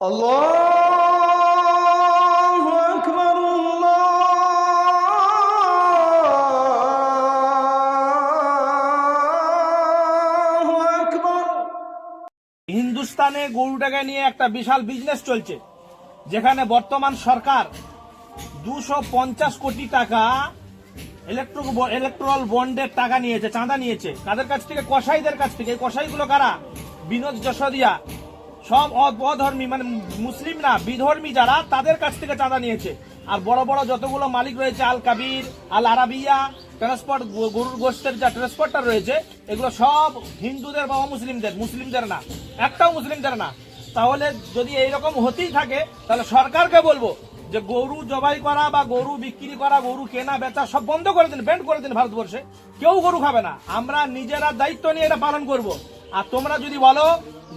الله أكبر الله أكبر হিন্দুস্তানে গরুটাকে নিয়ে একটা বিশাল বিজনেস চলছে যেখানে বর্তমান সরকার দুশো পঞ্চাশ কোটি টাকা ইলেকট্রিক ইলেকট্রাল বন্ডের টাকা নিয়েছে চাঁদা নিয়েছে কাদের কাছ থেকে কসাইদের কাছ থেকে এই কসাইগুলো কারা বিনোদ যশোদিয়া সব অধর্মী মানে মুসলিম না বিধর্মী যারা, তাদের কাছ থেকে চাঁদা নিয়েছে। আর বড় বড় যতগুলো মালিক রয়েছে, Al Kabir, Al Arabia transport গরুর গোষ্ঠের যা ট্রান্সপোর্টার রয়েছে, এগুলো সব হিন্দুদের বা মুসলিমদের মুসলিমদের না। একটাও মুসলিমদের না। তাহলে যদি এইরকম হতেই থাকে, তাহলে সরকারকে বলব যে গরু জবাই করা বা গরু বিক্রি করা, গরু কেনা, বেচা সব বন্ধ করে দিন ব্যান্ড করে দিন ভারতবর্ষে। কেউ গরু খাবে না। আমরা নিজেরা দায়িত্ব নিয়ে এটা পালন করব। আর তোমরা যদি বলো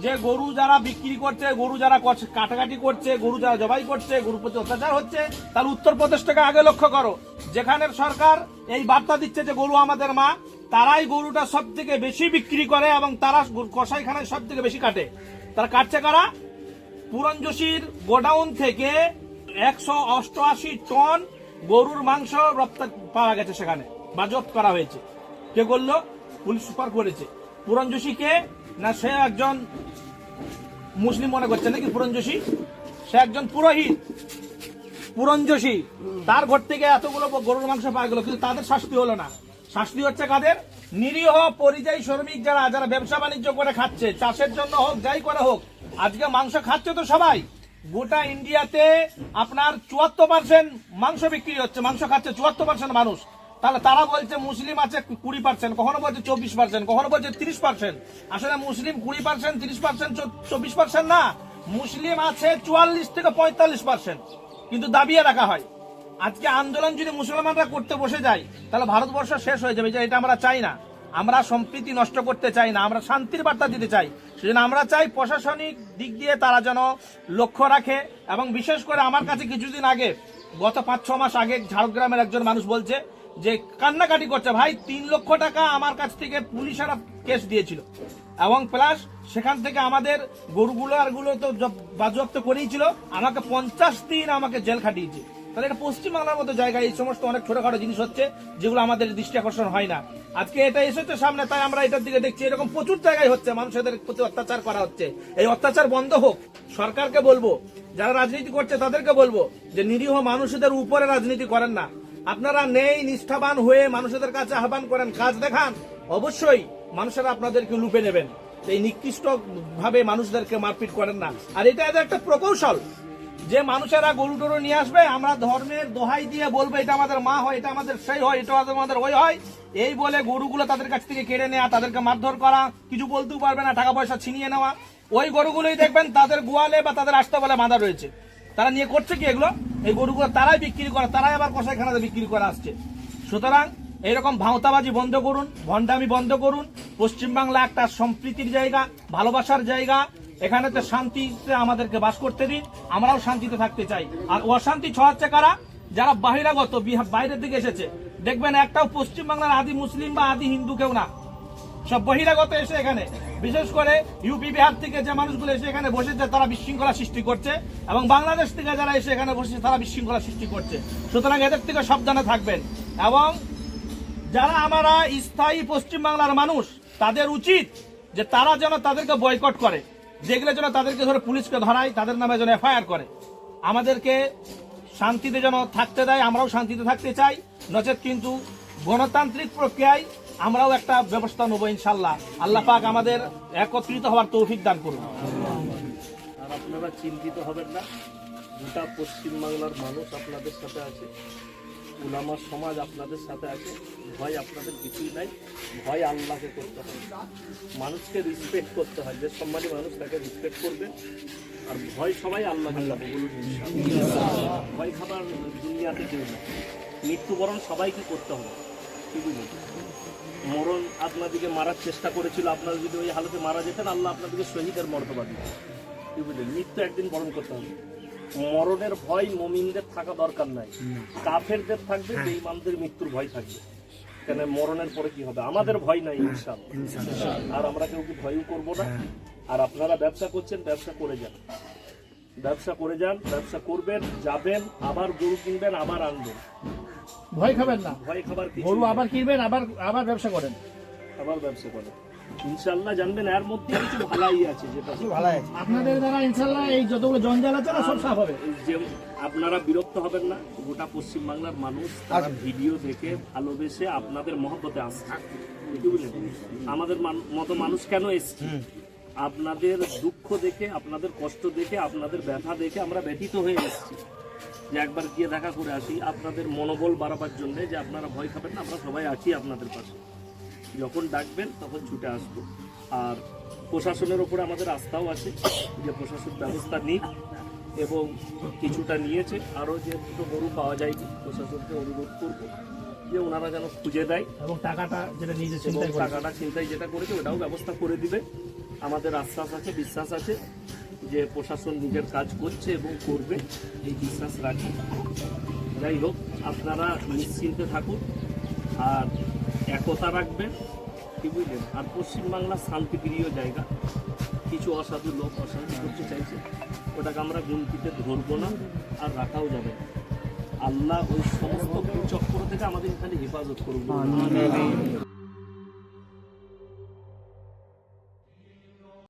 যে গরু যারা বিক্রি করছে, গরু যারা কাটাকাটি করছে, গরু যারা জবাই করছে, গরুর প্রতি অত্যাচার হচ্ছে, তাহলে উত্তরপ্রদেশটাকে আগে লক্ষ্য করো। যেখানের সরকার এই বার্তা দিচ্ছে যে গরু আমাদের মা, তারাই গরুটা সব থেকে বেশি বিক্রি করে এবং তারা কসাইখানায় সব থেকে বেশি কাটে। তারা কাটছে কারা? পুরঞ্জসির গোডাউন থেকে একশো অষ্টআশি টন গরুর মাংস রপ্তানি পাওয়া গেছে সেখানে বাজপ্ত করা হয়েছে। কে করল পুলিশ সুপার করেছে। পুরঞ্জসি কে? না সে একজন মুসলিম মনে করছে নাকি পুরঞ্জসি সে একজন পুরোহিত। পুরঞ্জসি তার ঘর থেকে এতগুলো গরুর মাংস পাওয়া গেল, কিন্তু তাদের শাস্তি হলো না। শাস্তি হচ্ছে কাদের? নিরীহ পরিযায়ী শ্রমিক যারা যারা ব্যবসা বাণিজ্য করে খাচ্ছে, চাষের জন্য হোক, যাই করে হোক, আজকে মাংস খাচ্ছে তো সবাই। গোটা ইন্ডিয়াতে আপনার চুয়াত্তর পার্সেন্ট মাংস বিক্রি হচ্ছে, মাংস খাচ্ছে চুয়াত্তর পার্সেন্ট মানুষ। তাহলে তারা বলছে মুসলিম আছে কুড়ি পার্সেন্ট কখনো বলছে চব্বিশ পার্সেন্ট কখনো বলছে তিরিশ পার্সেন্ট আসলে মুসলিম কুড়ি পার্সেন্ট তিরিশ পার্সেন্ট চব্বিশ পার্সেন্ট না। মুসলিম আছে চুয়াল্লিশ থেকে পঁয়তাল্লিশ পার্সেন্ট কিন্তু দাবিয়ে রাখা হয়। আজকে আন্দোলন যদি মুসলমানরা করতে বসে যায়, তাহলে ভারতবর্ষ শেষ হয়ে যাবে। যে এটা আমরা চাই না। আমরা সম্প্রীতি নষ্ট করতে চাই না। আমরা শান্তির বার্তা দিতে চাই। সেজন্য আমরা চাই প্রশাসনিক দিক দিয়ে তারা যেন লক্ষ্য রাখে এবং বিশেষ করে আমার কাছে কিছুদিন আগে, গত পাঁচ ছ মাস আগে ঝাড়গ্রামের একজন মানুষ বলছে যে কান্নাকাটি করছে, ভাই, তিন লক্ষ টাকা আমার কাছ থেকে পুলিশেরা কেস দিয়েছিল এবং প্লাস সেখান থেকে আমাদের গরুগুলো আরগুলো তো বাজেয়াপ্ত করেইছিল আমাকে পঞ্চাশ দিন আমাকে জেল খাটিয়েছে। তাহলে এটা পশ্চিমবাংলার মতো জায়গায় এই সমস্ত অনেক ছোটখাটো জিনিস হচ্ছে যেগুলো আমাদের দৃষ্টি আকর্ষণ হয় না। আজকে এটা এসেছে সামনে, তাই আমরা এটার দিকে দেখছি। এরকম প্রচুর জায়গায় হচ্ছে, মানুষদের প্রতি অত্যাচার করা হচ্ছে। এই অত্যাচার বন্ধ হোক, সরকারকে বলব, যারা রাজনীতি করছে তাদেরকে বলব যে নিরীহ মানুষদের উপরে রাজনীতি করেন না। আপনারা নেই, নিষ্ঠাবান হয়ে মানুষদের কাছে আহ্বান করেন, কাজ দেখান, অবশ্যই মানুষেরা আপনাদেরকে লুপে নেবেন। এই নিকৃষ্ট ভাবে মানুষদেরকে মারপিট করেন না। আর এটা এদের একটা প্রকৌশল। যে মানুষেরা গরু টরু নিয়ে আসবে, আমরা ধর্মের দোহাই দিয়ে বলব, এটা আমাদের মা হয়, এটা আমাদের সেই হয়, এটা আমাদের ওই হয়। এই বলে গরুগুলো তাদের কাছ থেকে কেড়ে নেওয়া তাদেরকে মারধর করা, কিছু বলতেও পারবে না টাকা পয়সা ছিনিয়ে নেওয়া। ওই গরুগুলোই দেখবেন তাদের গোয়ালে বা তাদের আসতে বলে বাঁধা রয়েছে। তারা নিয়ে করছে কি এগুলো? এই গরুগুলো তারাই বিক্রি করে, তারাই আবার কষাইখানাতে বিক্রি করে আসছে। সুতরাং এইরকম ভাঁওতাবাজি বন্ধ করুন, ভণ্ডামি বন্ধ করুন। পশ্চিমবাংলা একটা সম্প্রীতির জায়গা, ভালোবাসার জায়গা। এখানে তো শান্তিতে আমাদেরকে বাস করতে দিন, আমরাও শান্তিতে থাকতে চাই। আর অশান্তি ছড়াচ্ছে কারা? যারা বাহিরাগত বিহা- বাইরের দিকে এসেছে। দেখবেন একটাও পশ্চিমবাংলার আদি মুসলিম বা আদি হিন্দু কেউ না। সব বহিরাগত এসে এখানে। বিশেষ করে ইউপি বিহার থেকে যে মানুষগুলো এসে এখানে বসেছে, তারা বিশৃঙ্খলা সৃষ্টি করছে এবং বাংলাদেশ থেকে যারা এসে এখানে বসেছে, তারা বিশৃঙ্খলা সৃষ্টি করছে। সুতরাং এদের থেকে সাবধানে থাকবেন এবং যারা আমরা স্থায়ী পশ্চিমবাংলার মানুষ, তাদের উচিত যে তারা যেন তাদেরকে বয়কট করে, যেগুলো যেন তাদেরকে ধরে পুলিশকে ধরায়, তাদের নামে যেন এফআইআর করে। আমাদেরকে শান্তিতে যেন থাকতে দেয়, আমরাও শান্তিতে থাকতে চাই নচেত কিন্তু গণতান্ত্রিক প্রক্রিয়ায় আমরাও একটা ব্যবস্থা নেব ইনশাল্লাহ। আল্লাহ পাক আমাদের একত্রিত হওয়ার তৌফিক দান করুন। আর আপনারা চিন্তিত হবেন না, গোটা পশ্চিমবাংলার মানুষ আপনাদের সাথে আছে উলামার সমাজ আপনাদের সাথে আছে, ভয় আপনাদের কিছুই নাই, ভয় আল্লাহকে করতে হয় মানুষকে রেসপেক্ট করতে হয়, যে সম্মানী মানুষ তাকে রেসপেক্ট করবে, আর ভয় সবাই আল্লাহকে যাবে ভয় খাবার দুনিয়াতে কেউ না মৃত্যুবরণ সবাইকে করতে হবে কি বুঝলেন আপনাদেরকে মারার চেষ্টা করেছিল আপনারা যদি ওই হালতে মারা যেতেন আল্লাহ আপনাদেরকে শহীদের মর্তবা দিতেন কি বুঝলেন? মৃত্যু একদিন বরণ করতে হবে। মরণের ভয় মমিনদের থাকা দরকার নাই। কাফেরদের থাকবে বেঈমানদের মৃত্যুর ভয় থাকবে। কেন মরণের পরে কি হবে? আমাদের ভয় নাই ইনশাআল্লাহ। আর আমরা কেউ কি ভয়ও করব না? আর আপনারা ব্যবসা করছেন ব্যবসা করে যান। ব্যবসা করে যান ব্যবসা করবেন যাবেন আবার গরু কিনবেন আবার আনবেন। ভয় খাবেন না। ভয় খাবার কিছু গরু আবার কিনবেন আবার আবার ব্যবসা করেন। আবার ব্যবসা করেন ইনশাল্লাহ জানবেন এর মধ্যে কিছু ভালাই আছে যেটা আপনাদের দ্বারা ইনশাল্লাহ এই যতগুলো জঞ্জাল আছে না সব সাফ হবে। যে আপনারা বিরক্ত হবেন না গোটা পশ্চিমবাংলার মানুষ তারা ভিডিও দেখে ভালোবেসে আপনাদের মহব্বতে আসছে। আমাদের মতো মানুষ কেন এসছে? আপনাদের দুঃখ দেখে আপনাদের কষ্ট দেখে আপনাদের ব্যথা দেখে আমরা ব্যথিত হয়ে এসেছি। যে একবার গিয়ে দেখা করে আসি আপনাদের মনোবল বাড়াবার জন্য যে আপনারা ভয় খাবেন না আমরা সবাই আছি আপনাদের পাশে। যখন ডাকবেন তখন ছুটে আসব। আর প্রশাসনের ওপরে আমাদের আস্থাও আছে যে প্রশাসন ব্যবস্থা নিক এবং কিছুটা নিয়েছে। আরও যে দুটো গরু পাওয়া যায় প্রশাসনকে অনুরোধ করব যে ওনারা যেন খুঁজে দেয় এবং টাকাটা যেটা নিজে টাকাটা চিন্তায় যেটা করেছে ওটাও ব্যবস্থা করে দিবে। আমাদের আশ্বাস আছে বিশ্বাস আছে যে প্রশাসন নিজের কাজ করছে এবং করবে এই বিশ্বাস রাখি। যাই হোক আপনারা নিশ্চিন্তে থাকুন। আর একতা রাখবেন কি বুঝলেন? আর পশ্চিমবাংলা শান্তিপ্রিয় জায়গা, কিছু অসাধু লোক অসাধু করতে চাইছে? ওটাকে আমরা গুনতিতে ধরবো না আর রাখাও যাবে আল্লাহ ওই সমস্ত চক্র থেকে আমাদের এখানে হেফাজত করব